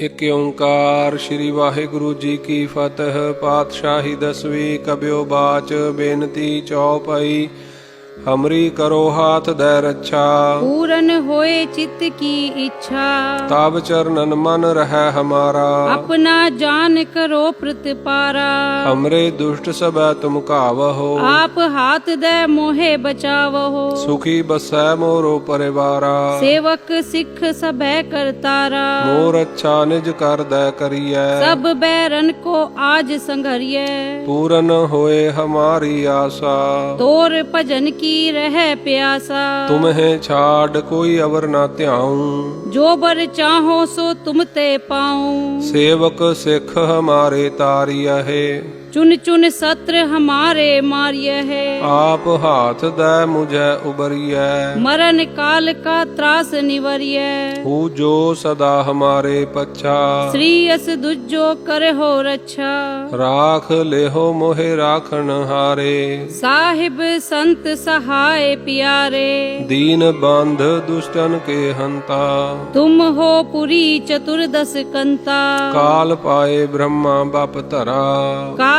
ਇਕ ਓੰਕਾਰ ਸ੍ਰੀ ਵਾਹਿਗੁਰੂ ਜੀ ਕੀ ਫਤਿਹ। ਪਾਤਸ਼ਾਹੀ ਦਸਵੀਂ ਕਬਿਓ ਬਾਚ ਬੇਨਤੀ ਚੌਪਈ। ਹਮਰੀ ਕਰੋ ਹਾਥ ਦੈ ਰੱਛਾ। ਪੂਰਨ ਹੋਏ ਚਿੱਤ ਕੀ ਇੱਛਾ। ਤਬ ਚਰਨਨ ਮਨ ਰਹੈ ਹਮਾਰਾ। ਆਪਣਾ ਜਾਨ ਕਰੋ ਪ੍ਰਤਿਪਾਰਾ। ਹਮਰੇ ਦੁਸ਼ਟ ਸਭੈ ਤੁਮ ਘਾਵਹੋ। ਆਪ ਹਾਥ ਦੈ ਮੋਹੇ ਬਚਾਵਹੋ। ਸੁਖੀ ਬਸੈ ਮੋਰੋ ਪਰਿਵਾਰਾ। ਸੇਵਕ ਸਿੱਖ ਸਭੈ ਕਰਤਾਰਾ। ਮੋਰ ਅੱਛਾ ਨਿਜ ਕਰ ਦੈ ਕਰੀਐ। ਸਭ ਬੈਰਨ ਕੋ ਆਜ ਸੰਘਰੀਐ। ਪੂਰਨ ਹੋਏ ਹਮਾਰੀ ਆਸਾ। ਤੋਰ ਭਜਨ ਕੀ ਰਹਿ ਪਿਆਸਾ। ਤੁਮ ਹੈ ਛਾੜ ਕੋਈ ਅਵਰ ਨਾ ਧਿਆਉ। ਜੋ ਬਰ ਚਾਹੋ ਸੋ ਤੁਮ ਤੇ ਪਾਉ। ਸੇਵਕ ਸਿੱਖ ਹਮਾਰੇ ਤਾਰੀਆ ਹੈ चुन चुन सत्र हमारे मारिय है। आप हाथ दे मुझे उबरिय मरण काल का त्रास निवरिय जो सदा हमारे पच्छा। श्री अस दुजो कर हो रक्षा। राख ले हो मोहे राखन हारे। साहिब संत सहाय प्यारे। दीन बाँध दुष्टन के हंता। तुम हो पुरी चतुर्दश कंता। काल पाए ब्रह्मा बप तरा। काल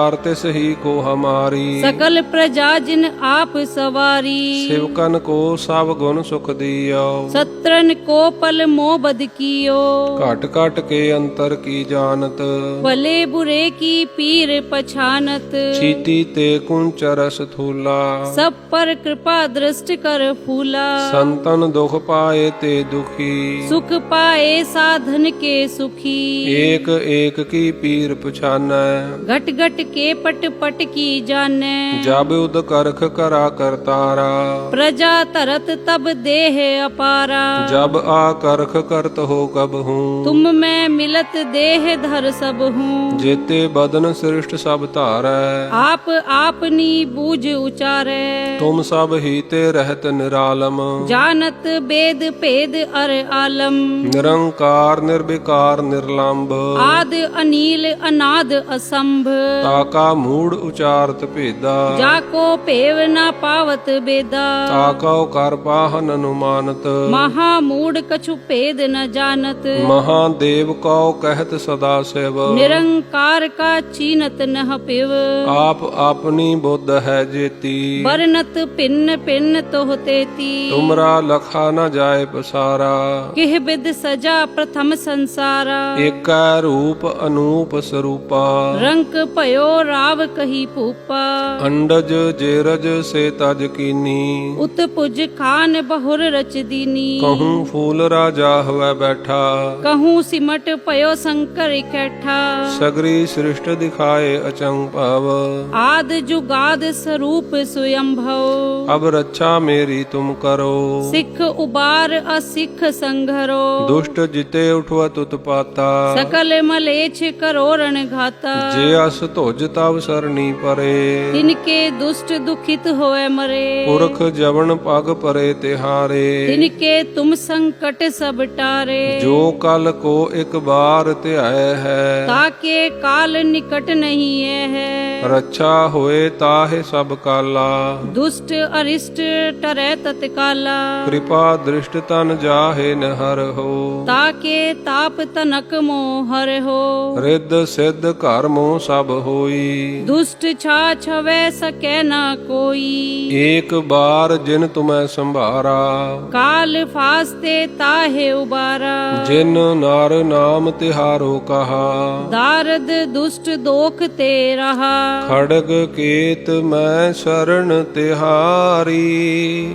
पुकार तिस ही को हमारी। सकल प्रजा जिन आप सवारी। शिवकन को सब गुण सुख दियो। सत्रन को पल मोह बद कियो। घट घट के अंतर की जानत। भले बुरे की पीर पछानत। चीती ते कुंचरस थूला। सब पर कृपा दृष्ट कर फूला। संतन दुख पाए ते दुखी। सुख पाए साधन के सुखी। एक एक की पीर पछान घट घट ਕੇ ਪਟ ਪਟ ਕੀ ਜਾਣੈ? ਜਬ ਉਦ ਕਰਖ ਕਰਾ ਕਰਤਾਰਾ ਪ੍ਰਜਾ ਧਰਤ ਤਬ ਦੇਹ ਅਪਾਰਾ। ਜਬ ਆ ਕਰਖ ਕਰਤ ਹੋ ਕਬ ਹੂੰ। ਤੁਮ ਮੈਂ ਮਿਲਤ ਦੇਹ ਧਰ ਸਭ ਹੂੰ। ਜੇਤੇ ਬਦਨ ਸ੍ਰਿਸ਼ਟ ਸਭ ਧਾਰੈ। ਆਪ ਆਪਨੀ ਬੂਝ ਉਚਾਰੈ। ਤੁਮ ਸਭ ਹੀ ਤੇ ਰਹਿਤ ਨਿਰਾਲਮ। ਜਾਣਤ ਬੇਦ ਭੇਦ ਅਰ ਆਲਮ। ਨਿਰੰਕਾਰ ਨਿਰਵਿਕਾਰ ਨਿਰਲੰਭ। ਆਦ ਅਨੀਲ ਅਨਾਦ ਅਸੰਭ। ਤਾ ਤਾਕਾ ਮੂੜ ਉਚਾਰਤ ਭੇਦਾ। ਜਾ ਕੋ ਭੇਵ ਨਾ ਪਾਵਤ ਬੇਦਾ। ਤਾਕਉ ਕਰ ਪਾਹਨ ਅਨੁਮਾਨਤ। ਮਹਾ ਮੂੜ ਕਛੁ ਭੇਦ ਨ ਜਾਣਤ। ਮਹਾ ਦੇਵ ਕਉ ਕਹਿਤ ਸਦਾ ਸਿਵ। ਨਿਰੰਕਾਰ ਕਾ ਚੀਨਤ ਨਹ ਪਿਵ ਆਪ ਆਪਣੀ ਬੁੱਧ ਹੈ ਜੇਤੀ। ਵਰਨਤ ਪਿੰਨ ਪਿੰਨ ਤੋਹ ਤੇਤੀ। ਤੁਮਰਾ ਲਖਾ ਨ ਜਾਏ ਪਸਾਰਾ। ਕਿਹ ਬਿਦ ਸਜਾ ਪ੍ਰਥਮ ਸੰਸਾਰਾ। ਏਕਾ ਰੂਪ ਅਨੂਪ ਸਰੂਪਾ। ਰੰਕ ਭਇਓ राव कही पूपा अंडज जेरज से तज कीनी। उत पुज खान बहुर रच दीनी। कहूँ फूल राजा हुए बैठा। कहूँ सिमट पयो शंकर इकट्ठा। सगरी सृष्ट दिखाए अचंग पाव। आद जुगाद स्वरूप स्वयंभव अब रक्षा मेरी तुम करो। सिख उबार असिख संघरो। दुष्ट जिते उठवा तुत पाता सकल मलेच करो रण घाता। जे अस तो ਭੁਜ ਤਵ ਸਰਣੀ ਪਰੇ। ਤਿਨ ਕੇ ਦੁਸ਼ਟ ਦੁਖਿਤ ਹੋਏ ਮਰੇ। ਪੁਰਖ ਜਵਨ ਪਗ ਪਰੇ ਤਿਹਾਰੇ। ਤਿਨ ਕੇ ਤੁਮ ਸੰਕਟ ਸਭ ਟਾਰੇ। ਜੋ ਕਲ ਕੋ ਇੱਕ ਬਾਰ ਧਿਆਇ ਹੈ। ਤਾਕੇ ਕਾਲ ਨਿਕਟ ਨਹੀਂ ਹੈ। ਰੱਛਾ ਹੋਏ ਤਾਹਿ ਸਭ ਕਾਲਾ। ਦੁਸ਼ਟ ਅਰਿਸ਼ਟ ਟਰੈ ਤਤਕਾਲਾ ਕਿਰਪਾ ਦ੍ਰਿਸ਼ਟ ਤਨ ਜਾਹੇ ਨਹਰ ਹੋ। ਤਾਕੇ ਤਾਪ ਤਨਕ ਮੋਹ ਹਰ ਹੋ। ਰਿੱਧ ਸਿੱਧ ਘਰ ਮੋਹ ਸਭ ਹੋ। ਹੋਈ ਦੁਸ਼ਟ ਛਾ ਛਵੇ ਸਕੈ ਨਾ ਕੋਈ। ਏਕ ਬਾਰ ਜਿਨ ਤੁਮੈ ਸੰਭਾਰਾ। ਕਾਲ ਫਾਸਤੇ ਤਾਹੇ ਉਬਾਰਾ। ਜਿਨ ਨਰ ਨਾਮ ਤਿਹਾਰੋ ਕਹਾ। ਦਾਰਦ ਦੁਸ਼ਟ ਦੋਖ ਤੇ ਰਹਾ। ਖੜਗ ਕੇਤ ਮੈਂ ਸ਼ਰਨ ਤਿਹਾਰੀ।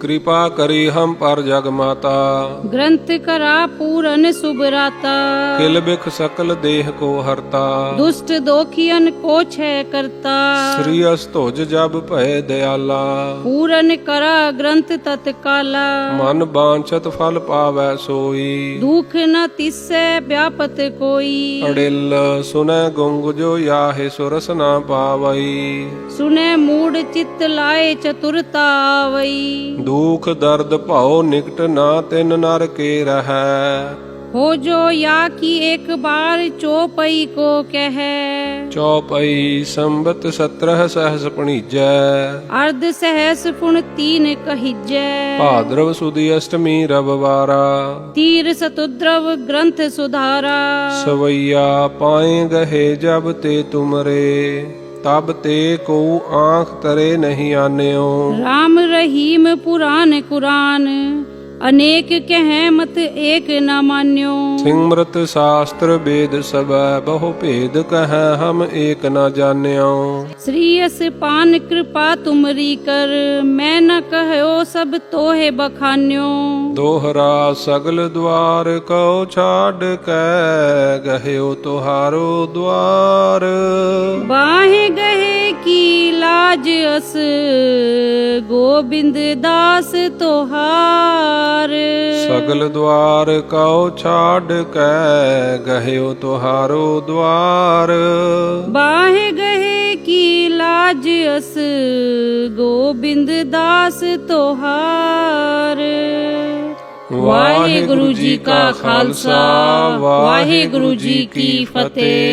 ਕਿਰਪਾ ਕਰੀ ਹਮ ਪਰ ਜਗ ਮਾਤਾ। ਗ੍ਰੰਥ ਕਰਾ ਪੂਰਨ ਸੁਬਰਾਤਾ ਕਿਲ ਬਿਖ ਸਕਲ ਦੇਹ ਕੋ ਹਰਤਾ। ਦੁਸ਼ਟ ਦੋਖੀਨ ਕੋ ਛੈ ਕਰਤਾ। ਸ੍ਰੀ ਅਸਤੁਜ ਜਬ ਭੈ ਦਿਆਲਾ। ਪੂਰਨ ਕਰਾ ਗ੍ਰੰਥ ਤਤਕਾਲਾ। ਮਨ ਬਾਂਛਤ ਫਲ ਪਾਵੈ ਸੋਈ। ਦੁਖ ਨ ਤਿਸੈ ਵਿਆਪਤ ਕੋਈ। ਅੜਿਲ ਸੁਨੈ ਗੁੰਗ ਜੋ ਯਾਹੇ ਸੁਰਸ ਨਾ ਪਾਵਈ। ਸੁਨੇ ਮੂੜ ਚਿੱਤ ਲਾਏ ਚਤੁਰਤਾ ਆਵਈ। ਦੁਖ ਦਰਦ ਭਉ ਨਿਕਟ ਨਾ ਤਿਨ ਨਰ ਕੇ ਰਹੈ। ਹੋ ਜੋ ਯਾ ਕੀ ਇੱਕ ਬਾਰ ਚੋਪਈ ਕੋ ਕਹਿ। ਚੋਪਈ ਸੰਬਤ 17 ਸਹਸ ਪਣੀਜੈ। ਅਰਧ ਸਹਸ ਪੁਣ ਤੀਨ ਕਹੀਜੈ। ਭਾਦਰਵ ਸੁਦੀ ਅਸ਼ਟਮੀ ਰਵਵਾਰਾ ਤੀਰ ਸਤੁਦਰਵ ਗ੍ਰੰਥ ਸੁਧਾਰਾ। ਸਵਈਆ ਪਾਏ ਗਹੇ ਜਬ ਤੇ ਤੁਮਰੇ। ਤਬ ਤੇ ਕੋ ਆਂਖ ਤਰੇ ਨਹੀਂ ਆਨਿਓ। RAM ਰਹੀਮ ਪੁਰਾਨ ਕੁਰਾਨ। ਅਨੇਕ ਕਹਿ ਮਤ ਏਕ ਨਾ ਮਾਨਿਓ। ਸਿਮਰਤ ਸ਼ਾਸਤਰ ਵੇਦ ਸਭੈ ਬਹੁ ਭੇਦ ਕਹੈ ਹਮ ਏਕ ਨਾ ਜਾਣਿਓ। ਸ੍ਰੀ ਅਸ ਪਾਨ ਕਿਰਪਾ ਤੁਮਰੀ ਕਰ ਮੈਂ ਨ ਕਹਿਓ ਸਭ ਤੋਹੇ ਬਖਾਨਿਓ। ਦੋਹਰਾ ਸਗਲ ਦਵਾਰ ਕਉ ਛਾੜ ਕੈ ਗਹਿਓ ਤੁਹਾਰੋ ਦਵਾਰ ਬਾਹੇ ਗਹੇ ਕੀ ਲਾਜ ਅਸ ਗੋਬਿੰਦ ਦਾਸ ਤੁਹਾਰ। ਸਗਲ ਦਵਾਰ ਕਉ ਛਾੜ ਕੈ ਗਹਿਓ ਤੁਹਾਰੋ ਦਵਾਰ। ਬਾਹੇ ਗਹੇ ਕੀ ਲਾਜ ਅਸ ਗੋਬਿੰਦ ਦਾਸ ਤੁਹਾਰ। ਵਾਹਿਗੁਰੂ ਜੀ ਕਾ ਖਾਲਸਾ ਵਾਹਿਗੁਰੂ ਜੀ ਕੀ ਫਤਿਹ।